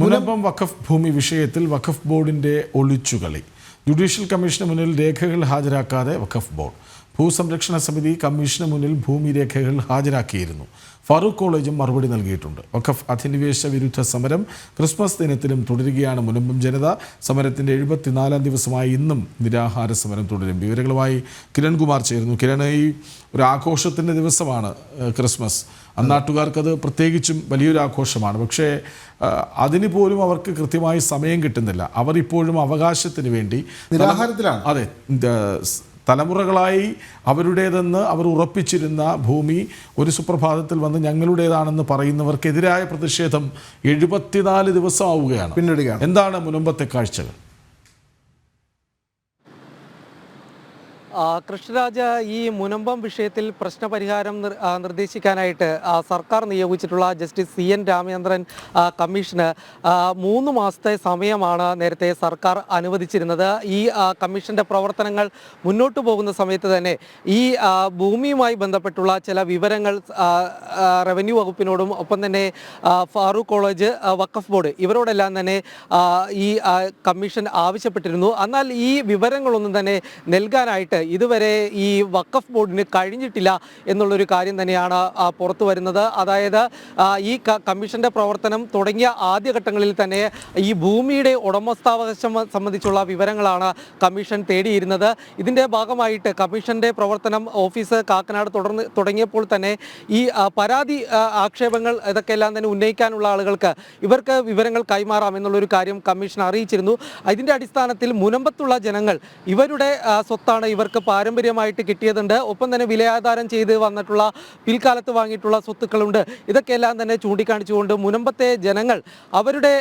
മുനമ്പം വഖഫ് ഭൂമി വിഷയത്തിൽ വഖഫ് ബോർഡിന്റെ ഒളിച്ചുകളി. ജുഡീഷ്യൽ കമ്മീഷന് മുന്നിൽ രേഖകൾ ഹാജരാക്കാതെ വഖഫ് ബോർഡ്. ഭൂസംരക്ഷണ സമിതി കമ്മീഷന് മുന്നിൽ ഭൂമി രേഖകൾ ഹാജരാക്കിയിരുന്നു. ഫാറൂഖ് കോളേജും മറുപടി നൽകിയിട്ടുണ്ട്. വഖഫ് അധിനിവേശ വിരുദ്ധ സമരം ക്രിസ്മസ് ദിനത്തിലും തുടരുകയാണ്. മുനമ്പം ജനത സമരത്തിന്റെ എഴുപത്തിനാലാം ദിവസമായി ഇന്നും നിരാഹാര സമരം തുടരും. വിവരങ്ങളുമായി കിരൺകുമാർ ചേരുന്നു. കിരൺ ഈ ഒരു ആഘോഷത്തിന്റെ ദിവസമാണ് ക്രിസ്മസ്. അന്നാട്ടുകാർക്കത് പ്രത്യേകിച്ചും വലിയൊരു ആഘോഷമാണ്. പക്ഷേ അതിന് പോലും അവർക്ക് കൃത്യമായി സമയം കിട്ടുന്നില്ല. അവർ ഇപ്പോഴും അവകാശത്തിന് വേണ്ടി നിരാഹാരത്തിലാണ്. അതെ തലമുറകളായി അവരുടേതെന്ന് അവർ ഉറപ്പിച്ചിരുന്ന ഭൂമി ഒരു സുപ്രഭാതത്തിൽ വന്ന് ഞങ്ങളുടേതാണെന്ന് പറയുന്നവർക്കെതിരായ പ്രതിഷേധം എഴുപത്തിനാല് ദിവസമാവുകയാണ് പിന്നിടുകയാണ്. എന്താണ് മുനമ്പത്തെ കാഴ്ചകൾ? കൃഷ്ണരാജ ഈ മുനമ്പം വിഷയത്തിൽ പ്രശ്നപരിഹാരം നിർദ്ദേശിക്കാനായിട്ട് സർക്കാർ നിയോഗിച്ചിട്ടുള്ള ജസ്റ്റിസ് സി എൻ രാമചന്ദ്രൻ കമ്മീഷന് മൂന്ന് മാസത്തെ സമയമാണ് നേരത്തെ സർക്കാർ അനുവദിച്ചിരുന്നത്. ഈ കമ്മീഷന്റെ പ്രവർത്തനങ്ങൾ മുന്നോട്ട് പോകുന്ന സമയത്ത് തന്നെ ഈ ഭൂമിയുമായി ബന്ധപ്പെട്ടുള്ള ചില വിവരങ്ങൾ റവന്യൂ വകുപ്പിനോടും ഒപ്പം തന്നെ ഫാറൂഖ് കോളേജ് വഖഫ് ബോർഡ് ഇവരോടെല്ലാം തന്നെ ഈ കമ്മീഷൻ ആവശ്യപ്പെട്ടിരുന്നു. എന്നാൽ ഈ വിവരങ്ങളൊന്നും തന്നെ നൽകാനായിട്ട് ഇതുവരെ ഈ വഖഫ് ബോർഡിന് കഴിഞ്ഞിട്ടില്ല എന്നുള്ളൊരു കാര്യം തന്നെയാണ് പുറത്തു വരുന്നത്. അതായത് ഈ കമ്മീഷന്റെ പ്രവർത്തനം തുടങ്ങിയ ആദ്യഘട്ടങ്ങളിൽ തന്നെ ഈ ഭൂമിയുടെ ഉടമസ്ഥാവകാശം സംബന്ധിച്ചുള്ള വിവരങ്ങളാണ് കമ്മീഷൻ തേടിയിരുന്നത്. ഇതിന്റെ ഭാഗമായിട്ട് കമ്മീഷന്റെ പ്രവർത്തനം ഓഫീസ് കാക്കനാട് തുടർന്ന് തുടങ്ങിയപ്പോൾ തന്നെ ഈ പരാതി ആക്ഷേപങ്ങൾ ആക്ഷേപങ്ങൾ ഇതൊക്കെയെല്ലാം തന്നെ ഉന്നയിക്കാനുള്ള ആളുകൾക്ക് ഇവർക്ക് വിവരങ്ങൾ കൈമാറാം എന്നുള്ളൊരു കാര്യം കമ്മീഷൻ അറിയിച്ചിരുന്നു. അതിന്റെ അടിസ്ഥാനത്തിൽ മുനമ്പത്തുള്ള ജനങ്ങൾ ഇവരുടെ സ്വത്താണ് സ്വത്താണ് ഇവർക്ക് പാരമ്പര്യമായിട്ട് കിട്ടിയതുണ്ട്. ഒപ്പം തന്നെ വിലയാധാരം ചെയ്ത് വന്നിട്ടുള്ള പിൽക്കാലത്ത് വാങ്ങിയിട്ടുള്ള സ്വത്തുക്കളുണ്ട്. ഇതൊക്കെ എല്ലാം തന്നെ ചൂണ്ടിക്കാണിച്ചുകൊണ്ട് മുനമ്പത്തെ ജനങ്ങൾ അവരുടെ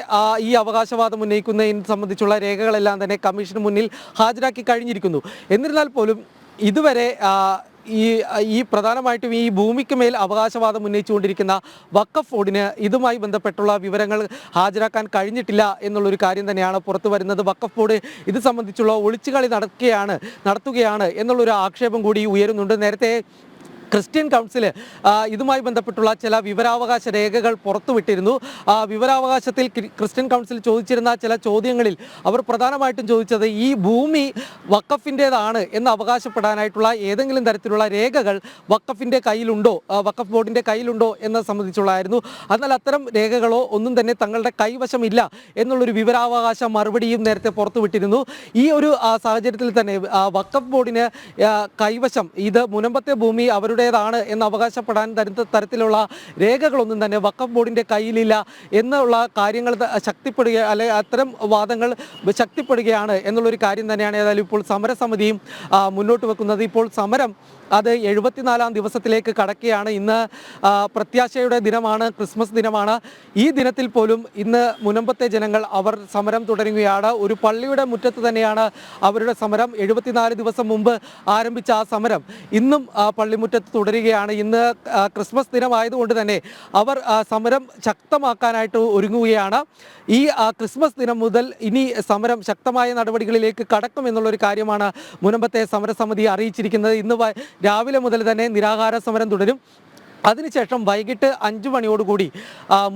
ഈ അവകാശവാദം ഉന്നയിക്കുന്നതിനെ സംബന്ധിച്ചുള്ള രേഖകളെല്ലാം തന്നെ കമ്മീഷന് മുന്നിൽ ഹാജരാക്കി കഴിഞ്ഞിരിക്കുന്നു. എന്നിരുന്നാൽ പോലും ഇതുവരെ ഈ ഈ പ്രധാനമായിട്ടും ഈ ഭൂമിക്ക് മേൽ അവകാശവാദം ഉന്നയിച്ചുകൊണ്ടിരിക്കുന്ന വക്കഫ് ബോർഡിന് ഇതുമായി ബന്ധപ്പെട്ടുള്ള വിവരങ്ങൾ ഹാജരാക്കാൻ കഴിഞ്ഞിട്ടില്ല എന്നുള്ളൊരു കാര്യം തന്നെയാണ് പുറത്തു വരുന്നത്. വക്കഫ് ബോർഡ് ഇത് സംബന്ധിച്ചുള്ള ഒളിച്ചുകളി നടക്കുകയാണ് നടത്തുകയാണ് എന്നുള്ളൊരു ആക്ഷേപം കൂടി ഉയരുന്നുണ്ട്. നേരത്തെ ക്രിസ്ത്യൻ കൗൺസിൽ ഇതുമായി ബന്ധപ്പെട്ടുള്ള ചില വിവരാവകാശ രേഖകൾ പുറത്തുവിട്ടിരുന്നു. ആ വിവരാവകാശത്തിൽ ക്രിസ്ത്യൻ കൗൺസിൽ ചോദിച്ചിരുന്ന ചില ചോദ്യങ്ങളിൽ അവർ പ്രധാനമായിട്ടും ചോദിച്ചത് ഈ ഭൂമി വക്കഫിന്റേതാണ് എന്ന് അവകാശപ്പെടാനായിട്ടുള്ള ഏതെങ്കിലും തരത്തിലുള്ള രേഖകൾ വക്കഫിന്റെ കയ്യിലുണ്ടോ വക്കഫ് ബോർഡിന്റെ കയ്യിലുണ്ടോ എന്നത് സംബന്ധിച്ചുള്ളതായിരുന്നു. എന്നാൽ അത്തരം രേഖകളോ ഒന്നും തന്നെ തങ്ങളുടെ കൈവശമില്ല എന്നുള്ളൊരു വിവരാവകാശ മറുപടിയും നേരത്തെ പുറത്തുവിട്ടിരുന്നു. ഈ ഒരു സാഹചര്യത്തിൽ തന്നെ വക്കഫ് ബോർഡിന് കൈവശം ഇത് മുനമ്പത്തെ ഭൂമി അവരുടേതാണ് എന്ന് അവകാശപ്പെടാൻ തരുന്ന തരത്തിലുള്ള രേഖകളൊന്നും തന്നെ വക്കഫ് ബോർഡിന്റെ കയ്യിലില്ല എന്നുള്ള കാര്യങ്ങൾ ശക്തിപ്പെടുക അല്ലെ അത്തരം വാദങ്ങൾ ശക്തിപ്പെടുകയാണ് എന്നുള്ളൊരു കാര്യം തന്നെയാണ് ഏതായാലും ഇപ്പോൾ സമരസമിതിയും മുന്നോട്ട് വെക്കുന്നത്. ഇപ്പോൾ സമരം അത് എഴുപത്തിനാലാം ദിവസത്തിലേക്ക് കടക്കുകയാണ്. ഇന്ന് പ്രത്യാശയുടെ ദിനമാണ് ക്രിസ്മസ് ദിനമാണ്. ഈ ദിനത്തിൽ പോലും ഇന്ന് മുനമ്പത്തെ ജനങ്ങൾ അവർ സമരം തുടരുകയാണ്. ഒരു പള്ളിയുടെ മുറ്റത്ത് തന്നെയാണ് അവരുടെ സമരം. എഴുപത്തിനാല് ദിവസം മുമ്പ് ആരംഭിച്ച ആ സമരം. ഇന്നും പള്ളിമുറ്റത്ത് തുടരുകയാണ്. ഇന്ന് ക്രിസ്മസ് ദിനമായതുകൊണ്ട് തന്നെ അവർ സമരം ശക്തമാക്കാനായിട്ട് ഒരുങ്ങുകയാണ്. ഈ ക്രിസ്മസ് ദിനം മുതൽ ഇനി സമരം ശക്തമായ നടപടികളിലേക്ക് കടക്കും എന്നുള്ളൊരു കാര്യമാണ് മുനമ്പത്തെ സമരസമിതി അറിയിച്ചിരിക്കുന്നത്. ഇന്ന് രാവിലെ മുതൽ തന്നെ നിരാഹാര സമരം തുടരും. അതിനുശേഷം വൈകിട്ട് അഞ്ചു മണിയോടുകൂടി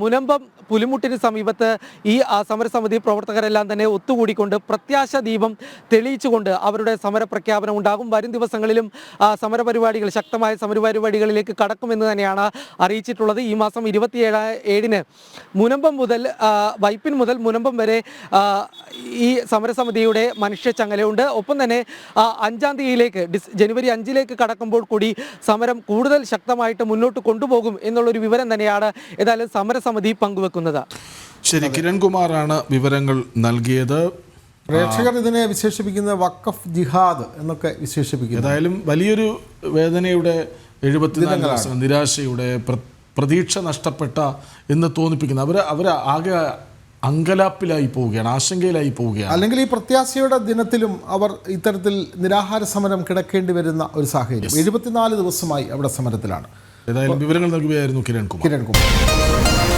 മുനമ്പം പുലിമുട്ടിന് സമീപത്ത് ഈ സമരസമിതി പ്രവർത്തകരെല്ലാം തന്നെ ഒത്തുകൂടിക്കൊണ്ട് പ്രത്യാശ ദീപം തെളിയിച്ചുകൊണ്ട് അവരുടെ സമര പ്രഖ്യാപനം ഉണ്ടാകും. വരും ദിവസങ്ങളിലും സമരപരിപാടികൾ ശക്തമായ സമരപരിപാടികളിലേക്ക് കടക്കുമെന്ന് തന്നെയാണ് അറിയിച്ചിട്ടുള്ളത്. ഈ മാസം ഇരുപത്തിയേഴ് ഏഴിന് മുനമ്പം മുതൽ വൈപ്പിൻ മുതൽ മുനമ്പം വരെ ഈ സമരസമിതിയുടെ മനുഷ്യ ചങ്ങലയുണ്ട്. ഒപ്പം തന്നെ അഞ്ചാം തീയതിയിലേക്ക് ജനുവരി അഞ്ചിലേക്ക് കടക്കുമ്പോൾ കൂടി സമരം കൂടുതൽ ശക്തമായിട്ട് മുന്നോട്ട് കൊണ്ടുപോകും എന്നുള്ള ഒരു വിവരം തന്നെയാണ് ഏതായാലും സമരസമിതി പങ്കുവെക്കുന്നത്. ശരി കിരൺകുമാറാണ് വിവരങ്ങൾ നൽകിയത്. പ്രേക്ഷകർ ഇതിനെ വിശേഷിപ്പിക്കുന്ന വക്കഫ് ജിഹാദ് എന്നൊക്കെ വിശേഷിപ്പിക്കുന്നു. ഏതായാലും വലിയൊരു വേദനയുടെ എഴുപത്തിനാല് ദിവസം നിരാശയുടെ പ്ര- പ്രതീക്ഷ നഷ്ടപ്പെട്ട എന്ന് തോന്നിപ്പിക്കുന്നു. അവർ അവർ ആകെ അങ്കലാപ്പിലായി പോവുകയാണ് ആശങ്കയിലായി പോവുകയാണ്. അല്ലെങ്കിൽ ഈ പ്രത്യാശയുടെ ദിനത്തിലും അവർ ഇത്തരത്തിൽ നിരാഹാര സമരം കിടക്കേണ്ടി വരുന്ന ഒരു സാഹചര്യം. എഴുപത്തിനാല് ദിവസമായി അവിടെ സമരത്തിലാണ്. ഏതായാലും വിവരങ്ങൾ നൽകുകയായിരുന്നു കിരൺ കുമാർ. കിരൺകുമാർ കിരൺകുമാർ